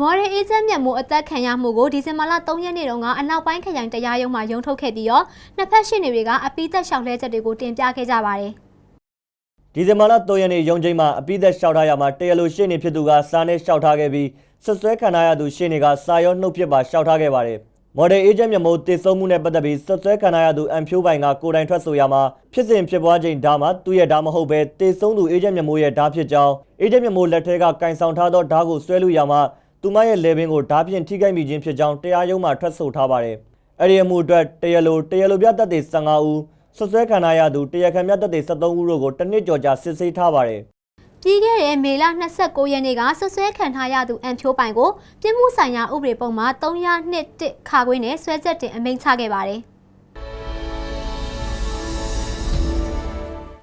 မော်ဒယ်အေဂျင့်မြတ်မိုးအသက်ခံရမှုကိုဒီဇင်ဘာလ3ရက်နေ့တုန်းကအနောက်ပိုင်းခရိုင်တရားရုံးမှာရုံးထုတ်ခဲ့ပြီးတော့နှစ်ဖက်ရှင်းနေတွေကအပိသက်ရှောက်လဲချက်တွေကိုတင်ပြခဲ့ကြပါတယ်ဒီဇင်ဘာလ3ရက်နေ့ရုံးချိန်မှာအပိသက်လျှောက်ထားရမှာတရားလိုရှင်းနေဖြစ်သူကစာနဲ့လျှောက်ထားခဲ့ပြီးဆက်စွဲခံထားရသူရှင်းနေကစာရောနှုတ်ဖြစ်ပါလျှောက်ထားခဲ့ပါတယ်။မော်ဒယ်အေဂျင့်မြတ်မိုးတည်ဆုံမှုနဲ့ပတ်သက်ပြီးဆက်စွဲခံထားရသူအန်ဖြိုးပိုင်ကကိုယ်တိုင်ထွက်ဆိုရမှာဖြစ်စဉ်ဖြစ်ပွားချိန်ဒါမှသူ့ရဲ့ဓာတ်မဟုတ်ပဲတည်ဆုံသူအေဂျင့်မြတ်မိုးရဲ့ဓာတ်ဖြစ်ကြောင်းအေဂျင့်မြတ်မိုးလက်ထဲကကင်ဆောင်ထားသောဓာတ်ကိုဆွဲလို့ရမှာ သူမရဲ့လေပင်ကိုဓာတ်ဖြင့်ထိခိုက်မိခြင်းဖြစ်ကြောင်းတရားရုံးမှာထွက်ဆိုထားပါတယ်။အဲ့ဒီအမှုအတွက်တရားလိုတရားလိုပြသက်သေ15ဦးဆွဆွဲခံထားရသူတရားခံမြတ်သက်သေ73ဦးတို့ကိုတစ်နှစ်ကျော်ကြာစစ်ဆေးထားပါတယ်။ပြီးခဲ့တဲ့မေလ29ရက်နေ့ကဆွဆွဲခံထားရသူအန်ဖြိုးပိုင်ကို ပြင်းမှုဆိုင်ရာဥပဒေပုံမှာ302ခါခွင်းနဲ့ဆွဲချက်တင်အမိန့်ချခဲ့ပါတယ်